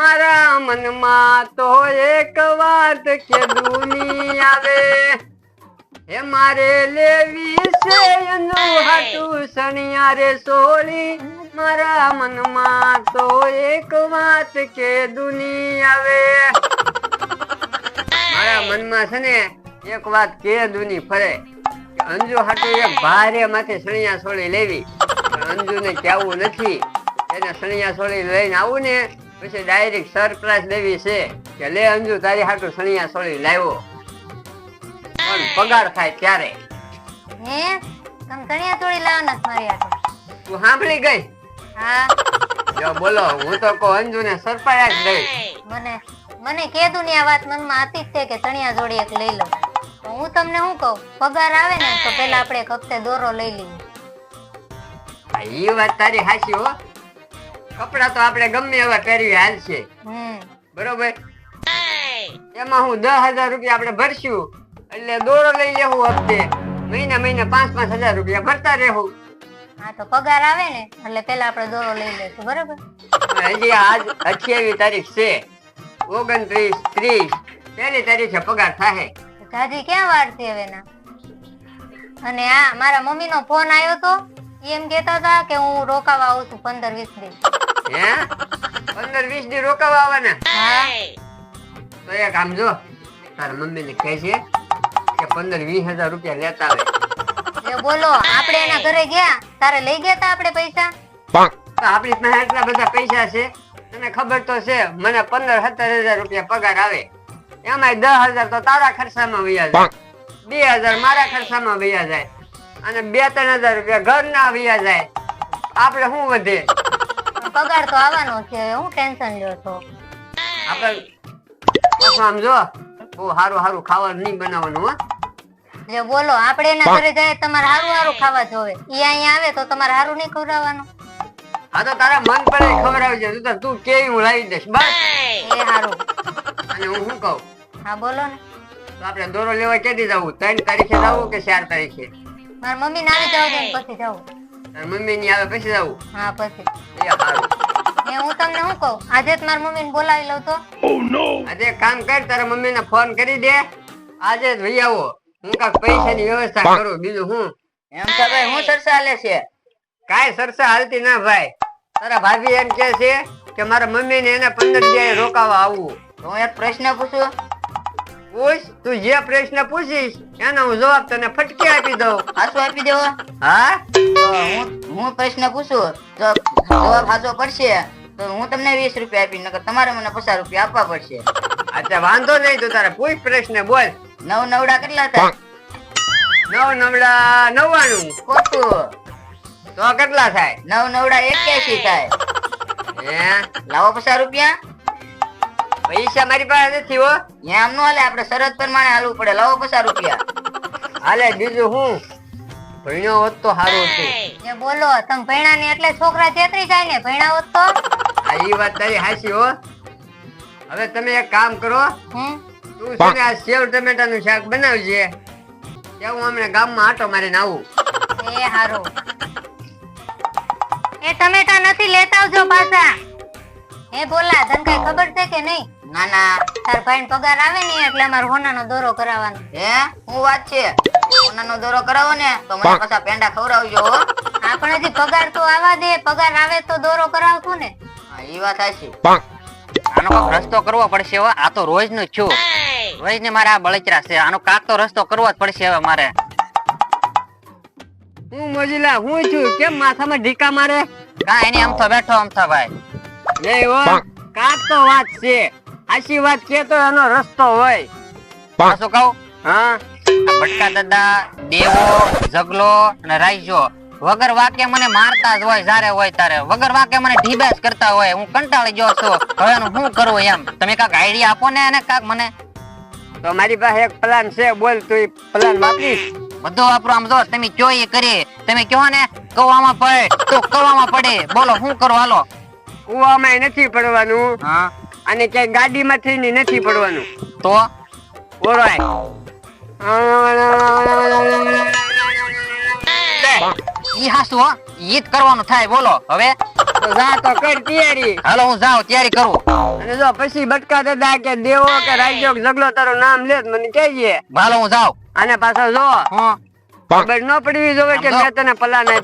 મારા મનમાં તો એક વાત કે દુની આવે. હે મારે લેવી છે એનું હાટું સણિયા રે સોળી. મારા મનમાં તો એક વાત કે દુની આવે. મારા મનમાં છે ને એક વાત કે દુની ફરે. અંજુ હાટું એક ભારે માથે સણિયા સોળી લેવી. અંજુને કહેવું નથી. એને સણિયા સોળી લઈને આવું ને પછી ડાયરેક્ટ સરપ્રાઈઝ દેવી છે કે લે અંજુ તારી હાટું સણિયા સોળી લાવ્યો. પણ પગાર થાય ત્યારે. હે? તમ સણિયા તોડી લાવના મારી હાટુ. તું સાંભળી ગઈ? હા. જો બોલો હું તો કહું અંજુને સરપ્રાઈઝ દઈ. મને મને કીધું ની આ વાત મનમાં હતી જ તે કે ચણિયા જોડી એક લઈ લઉં હું તમને શું કહું? પગાર આવે ને તો પેલા આપણે એક હપ્તે દોરો લઈ લઈએ. એ વાત તારી હાચી હો. કપડા તો આપણે ગમે એવા પહેરી હાલશે બરોબર? એમાં હું દસ હજાર રૂપિયા આપણે ભરશું એટલે દોરો લઈ લેવું હપ્તે. મહિને મહિને પાંચ પાંચ હજાર રૂપિયા ભરતા રહેવું હા તો પગાર આવે ને એટલે પેલા આપણે દોરો લઈ લઈશું બરોબર? હજી આજ અઠ્યાવીસ તારીખ છે. ઓગણત્રીસ ત્રીસ પહેલી તારીખે પગાર થાય જાજી ક્યાં વાર છે હવે ના? અને આ મારા મમ્મી નો ફોન આવ્યો તો એમ કેતા હતા કે હું રોકાવા આવું છું પંદર વીસ દિવસ હે? પંદર વીસ દી રોકાવા આવવાના તો એક આમ જો તારા મમ્મી ને કહે છે કે પંદર વીસ હજાર રૂપિયા લેતા આવે. એ બોલો આપણે એના ઘરે ગયા? તારે લઈ ગયા તા આપણે પૈસા? આપણી પાસે એટલા બધા પૈસા છે. તને ખબર તો છે મને પંદર સત્તર હજાર રૂપિયા પગાર આવે. એમાં દસ હજાર તો તારા ખર્ચામાં વયા જાય. બે હજાર મારા ખર્ચામાં વયા જાય. અને બે ત્રણ હજાર રૂપિયા ઘરના વયા જાય. આપણે શું વધે? પગાર તો આવવાનો છે હું ટેન્શન લ્યો છો? આપણે આમ જો બહુ સારું સારું ખાવાનું નહીં બનાવવાનું હો. જે બોલો આપણે એના ઘરે જાય તમારે સારું સારું ખાવા જોવે. ઈ અહીંયા આવે તો તમારે સારું નહીં ખવડાવવાનું. હા તો તારા મન પર ખબર તું તો તું કેવી હું લાવી દઈશ બસ. એ હારું. અને હું શું કહું? હા બોલો ને. તો આપણે દોરો લેવા કેદી જવું? ત્રણ તારીખે જવું કે ચાર તારીખે? મારા મમ્મી ને આવી જાવ ને પછી જાવ. મમ્મી ની આવે પછી જવું હા પછી. એ હું તમને શું કહું? આજે જ મારા મમ્મી ને બોલાવી લઉં તો. આજે કામ કર તારા મમ્મી ને ફોન કરી દે. આજે જ ભાઈ આવો. હું કાંક પૈસા ની વ્યવસ્થા કરું બીજું હું? એમ તો ભાઈ હું સરસા હાલે છે. કાંઈ સરસા હાલતી ના ભાઈ. તારા ભાભી એમ કે છે કે મારા મમ્મી ને એને પંદર દિવસ રોકાવા આવવું તો હું એક પ્રશ્ન પૂછું. પૂછ તું જે પ્રશ્ન પૂછીશ એનો હું જવાબ તને ફટકે આપી દઉં. હાસો આપી દેવો? હા? હું પ્રશ્ન પૂછું તો જવાબ હાસો પડશે. તો હું તમને વીસ રૂપિયા આપી નકર તમારે મને પચાસ રૂપિયા આપવા પડશે. અચ્છા વાંધો નહીં તું તારે પૂછ પ્રશ્ન બોલ. નવ નવડા કેટલા થાય? નવ નવડા નવ્વાણું. ખોટું તો કેટલા થાય? નવ નવડા એક્યાસી થાય. હે? લાવો પચાસ રૂપિયા. પૈસા મારી પાસે નથી હો. એમ નો હાલે આપણે શરત પ્રમાણે હાલવું પડે. લાવો પચાસ રૂપિયા. હાલે બીજું હું? ભણ્યો હોત તો સારું હતું. એ બોલો તમે ભણ્યા ને એટલે છોકરા છેતરી જાય ને. ભણ્યા હોત તો? આ ઈ વાત તારી હાચી હો. હવે તમે એક કામ કરો. હમ? તું છે ને આ સેવ ટમેટાનું શાક બનાવજે. ત્યાં હું હમણાં ગામમાં આટો મારીને આવું. એ હારું. એ ટમેટા નથી લેતા આવજો પાછા. એ બોલા તને કઈ ખબર છે કે નહીં? ના ના. તાર ભાઈ પગાર આવે ને એટલે અમારે હોનાનો દોરો કરાવવાનો. હે? હું વાત છે. સોનાનો દોરો કરાવો ને તો મને પાછા પેંડા ખવડાવજો હો. હા પણ હજી પગાર તો આવા દે. પગાર આવે તો દોરો કરાવતું ને. હા ઈ વાત સાચી. આનો કોક રસ્તો કરવો પડશે હવે આ તો રોજનું છું. રોજ ને મારે આ બળતરા છે. આનો કાક તો રસ્તો કરવો જ પડશે હવે મારે. હું મોજીલા હું છું. કેમ માથામાં ઢીકા મારે? કાંઈ એની આમ તો બેઠો આમ તો ભાઈ. નહીં હો કાક તો વાત છે. આશી વાત કે તો એનો રસ્તો હોય. શું કહું? હા? ભટકા દાદા દેવો જગલો અને રાઈજો. વગર વાક્ય મને મારતા જ હોય જ્યારે હોય ત્યારે વગર વાક્ય મને ઢીબેસ કરતા હોય. હું કંટાળી ગયો છું. હવે એનું શું કરવું એમ? તમે કાક આઈડિયા આપો ને એને કાક મને? તો મારી પાસે એક પ્લાન છે. બોલ તું પ્લાન વાપરીશ. બધું વાપરો આમ જો તમે ચોઈ એ કરી. તમે કહો ને? કવામાં પડે. તો કવામાં પડે. બોલો શું કરો? હાલો. કુવામાં નથી પડવાનું. હા? અને કે ગાડીમાં માંથી નથી પડવાનું. તો? ઓરાય ઈ હાસુ હો. ઈ જ કરવાનું થાય બોલો. હવે? જા તો કર તૈયારી. હાલો હું જાઉં તૈયારી કરું. અને જો પછી બટકા દાદા કે દેવો કે રાજ્યો જગલો તારું નામ લે મને કહેજે. હાલો હું જાઉં. અને પાછો જો. હું. ખબર ન પડવી જોવે કે મેં તને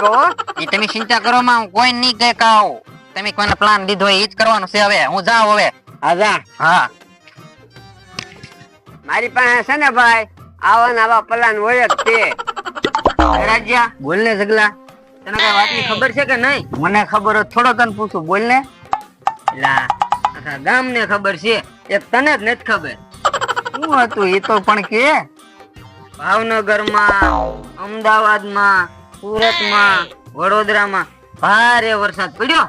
હો. ઈ તમે ચિંતા કરો માં હું કોઈ નહીં કઈ કહું તમે કોઈને પ્લાન લીધો એ જ કરવાનું છે હવે. હું જાઉં હવે. હા જા. હા. મારી પાસે છે ને ભાઈ આવા આવા પલાન હોય જ તે. રાજ્યા? બોલ ને જગલા તને કઈ વાતની ખબર છે કે નહીં? મને ખબર હોય થોડો તને પૂછું. બોલ ને. લા આખા ગામને ખબર છે. એક તને જ નથી ખબર. શું હતું? એ તો પણ કે. ભાવનગરમાં અમદાવાદમાં સુરતમાં વડોદરામાં ભારે વરસાદ પડ્યો.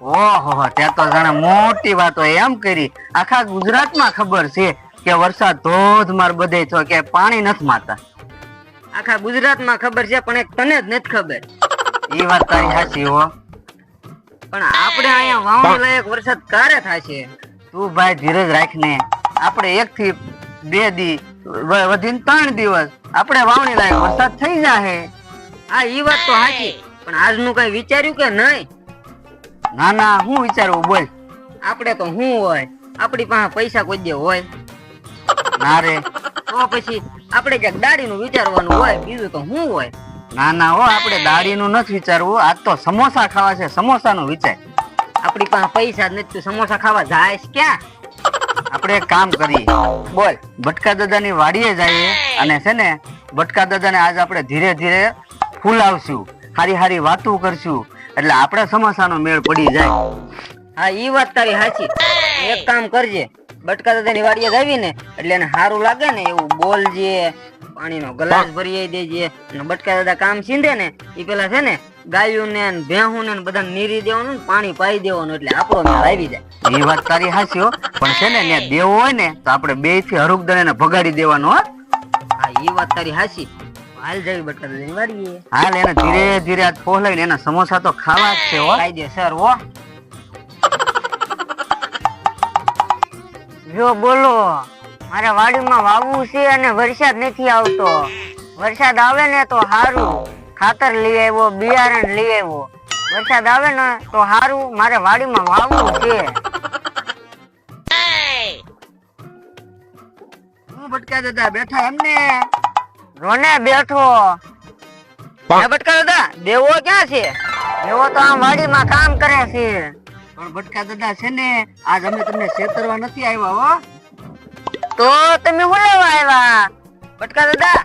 ઓહો ત્યાં તો જાણે મોટી વાતો એમ કરી. આખા ગુજરાતમાં ખબર છે કે વરસાદ ધોધમાર બધે છો, કે પાણી નથી મારતા. આખા ગુજરાતમાં ખબર છે, પણ એક તને જ નથી ખબર. એ વાત તારી સાચી હો. પણ આપણે અહીંયા વાવણી લાયક વરસાદ ક્યારે થશે? તું ભાઈ ધીરજ રાખ ને આપણે એક થી બે દી વધીને ત્રણ દિવસ આપણે વાવણી લાયક વરસાદ થઈ જાહે. આ ઈ વાત તો સાચી પણ આજનું કઈ વિચાર્યું કે નહીં? ના ના હું વિચારવું બોલ. આપણે તો હું હોય આપણી પાસે પૈસા કોઈ દે હોય. ના રે. તો પછી આપણે ક્યાંક દાડીનું વિચારવાનું હોય બીજું તો હું હોય. ના ના હો આપણે દાડીનું નથી વિચારવું. આજ તો સમોસા ખાવા છે સમોસાનું વિચાર. આપણી પાસે પૈસા જ નથી તું સમોસા ખાવા જાય ક્યાં? આપણે એક કામ કરીએ. બોલ. ભટકા દાદાની વાડીએ જઈએ અને છે ને બટકા દાદાને આજ આપણે ધીરે ધીરે ફૂલાવશું. હારી હારી વાતું કરશું. એટલે આપણા સમોસાનો મેળ પડી જાય. હા ઈ વાત તારી સાચી. એક કામ કરજે. બટકા દાદાની વાડીએ જાવી ને એટલે એને સારું લાગે ને એવું બોલજે પાણીનો ગ્લાસ ભરી દેજે. અને બટકા દાદા કામ સીંધે ને એ પેલા છે ને ગાયું ને ભેહું ને બધા નીરી દેવાનું ને પાણી પાઈ દેવાનું એટલે આપણો મેળ આવી જાય. એ વાત તારી હાચી હો. પણ છે ને ત્યાં દેવો હોય ને તો આપણે બેથી હરુકદન એને ભગાડી દેવાનો હો. હા એ વાત તારી સાચી. હાલ જાવી બટર વાડીએ હાલ એને ધીરે ધીરે આજ ફોલાવીને એના સમોસા તો ખાવા જ છે હો. કાયદેસર હો. જો બોલો મારા વાડીમાં વાવવું છે અને વરસાદ નથી આવતો. વરસાદ આવે ને તો સારું ખાતર લઈ આવ્યો બિયારણ લઈ આવ્યો. વરસાદ આવે ને તો સારું મારે વાડીમાં વાવવું છે. હું ભટકા દાદા બેઠા એમને. રોને બેઠો. હે બટકા દાદા દેવો ક્યાં છે? દેવો તો આમ વાડીમાં કામ કરે છે. પણ બટકા દાદા છે ને આજ અમે તમને છેતરવા નથી આવ્યા હો. તો તમે હું લેવા આવ્યા? બટકા દાદા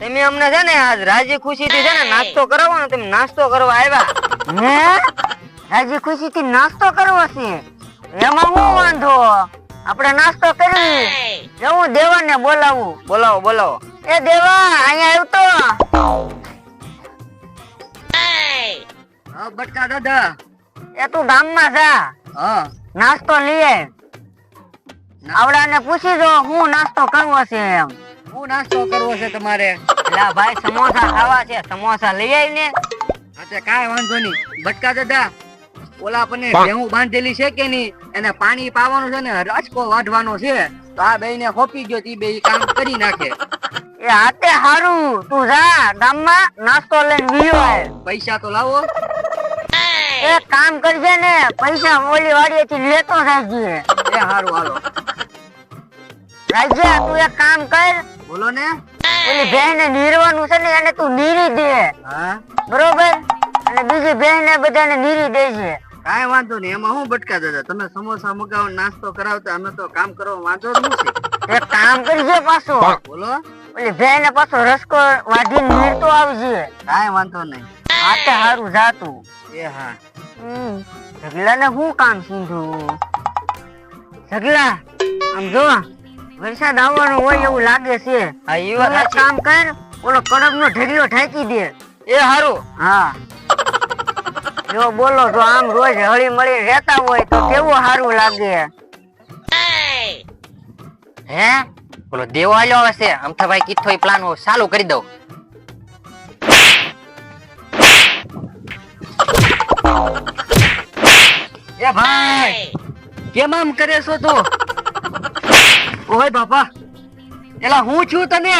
તમે અમને છે ને આજ રાજી ખુશી થી છે ને નાસ્તો કરાવો ને તમે નાસ્તો કરવા આવ્યા. હે? રાજી ખુશી થી નાસ્તો કરવો છે? એમાં હું વાંધો? આપણે નાસ્તો કરી. જવું દેવાને બોલાવું. બોલાવો બોલાવો. એ દેવા અહીંયા આવતો હા બટકા દાદા. એ તું ગામમાં જા. હા. નાસ્તો લઈએ. આવડાને પૂછી જો હું નાસ્તો કરવો છે એમ. હું નાસ્તો કરવો છે તમારે? લા ભાઈ સમોસા ખાવા છે. સમોસા લઈ આવી ને. અચ્છા કાંઈ વાંધો નહીં. બટકા દાદા ઓલા આપણને ભેહું બાંધેલી છે કે નહીં? એને પાણી પાવાનું છે ને રસકો વાઢવાનો છે. તો આ બેયને ખોપી ગયો તી બે કામ કરી નાખે. એ હાથે હારું. તું જા ગામમાં નાસ્તો લઈને ગયો પૈસા તો લાવો. એ કામ કરજે ને પૈસા ઓલી વાડીએથી લેતો રહેજે. એ હારું હાલો. રાજ્ય તું એક કામ કર. બોલો ને. ઓલી બહેન ને નીરવાનું છે ને એને તું નીરી દે. હા? બરોબર? અને બીજી બેન ને બધાને નીરી દેજે. કાંઈ વાંધો નહીં એમાં હું બટકા દાદા તમે સમોસા મગાવો ને નાસ્તો કરાવતા અમે તો કામ કરવા વાંધો જ નથી. એક કામ કરજે પાછો. બોલો. ઓલી બેન પાછો રસકો વાઢીને નીરતો આવજે. કાઈ વાંધો નહીં. હાથે હારું જાતું. એ હા. ઝગલા ને શું કામ સીધું? ઢગલા આમ જો વરસાદ આવવાનો હોય એવું લાગે છે. હા એ વાત સાચી. કામ કર ઓલો કડક નો ઢગલો ઠાકી દે. એ હારું. હા. જો બોલો તો આમ રોજ હળી મળી રહેતા હોય તો કેવું સારું લાગે? હે? બોલો દેવો આલ્યો આવે છે. અમથાભાઈ કીધો એ પ્લાન ચાલુ કરી દઉં. એ ભાઈ કેમ આમ કરે છો તું? ઓય બાપા એલા હું છું તને?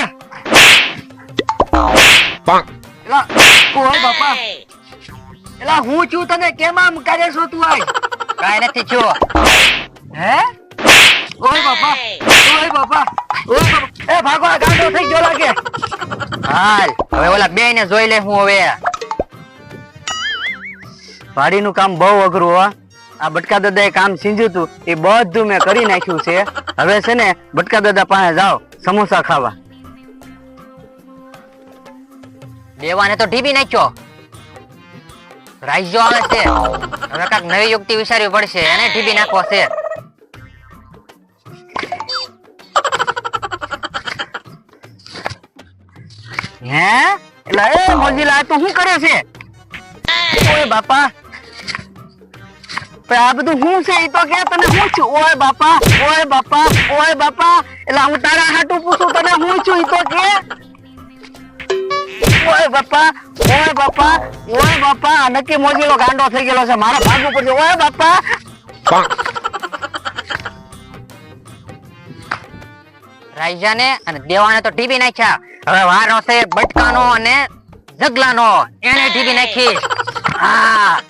એલા ઓય બાપા એલા હું છું તને? કેમ આમ કરે છો તું આય? કાઈ નથી થયું. હે? ઓય બાપા ઓય બાપા એ ભાગો, આ ગાંડો થઈ ગયો લાગે. હાલ, હવે ઓલા બે ને જોઈ લે હું હવે. વાડીનું કામ બહુ અઘરું, હો. આ બટકા દાદાએ કામ સીંજ્યું હતું એ બધું મેં કરી નાખ્યું છે. હવે છે ને, બટકા દાદા પાસે જાઓ, સમોસા ખાવા. દેવાને તો ઢીબી નાખ્યો. રાઈજો આવે છે. હવે કાંક નવી યુક્તિ વિચારવી પડશે, એને ઢીબી નાખવો છે. હે? એટલે એ મોજીલા તું શું કરે છે? ઓય બાપા. પણ આ બધું શું છે એ તો કે તને શું છું? ઓય બાપા ઓય બાપા ઓય બાપા. એટલે હું તારા હાટું પૂછું તને હું છું એ તો કે? ઓય બાપા ઓય બાપા ઓય બાપા. નક્કી મોજીલો ગાંડો થઈ ગયેલો છે. મારા ભાગ ઉપર છે. ઓય બાપા. રાઈજાને અને દેવાને તો ટીવી નાખ્યા. હવે વારો છે બટકાનો અને જગલાનો એને ઢીબી નાખી. હા.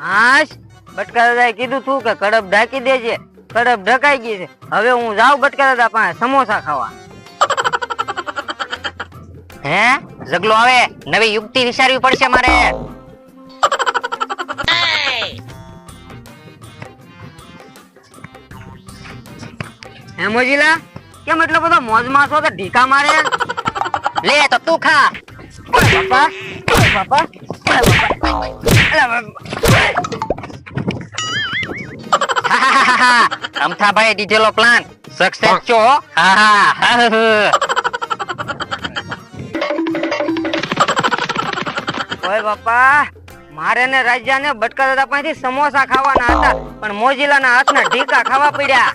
હાશ બટકા દાદાએ કીધું તું કે કડબ ઢાંકી દેજે. કડબ ઢકાઈ ગઈ છે. હવે હું જાઉં બટકા દાદા પાસે સમોસા ખાવા. હે? જગલો આવે? નવી યુક્તિ વિચારવી પડશે મારે. હે મોજીલા? કેમ એટલો બધો મોજમાં છો તો ઢીકા મારે લે તો તું ખા. બાપા બાપા. અમથાભાઈ દીધેલો પ્લાન સક્સેસ છો હા? બાપા, મારે ને રાજાને બટકા દાદા પાસેથી સમોસા ખાવાના હતા, પણ મોજીલાના હાથના ઢીકા ખાવા પડ્યા.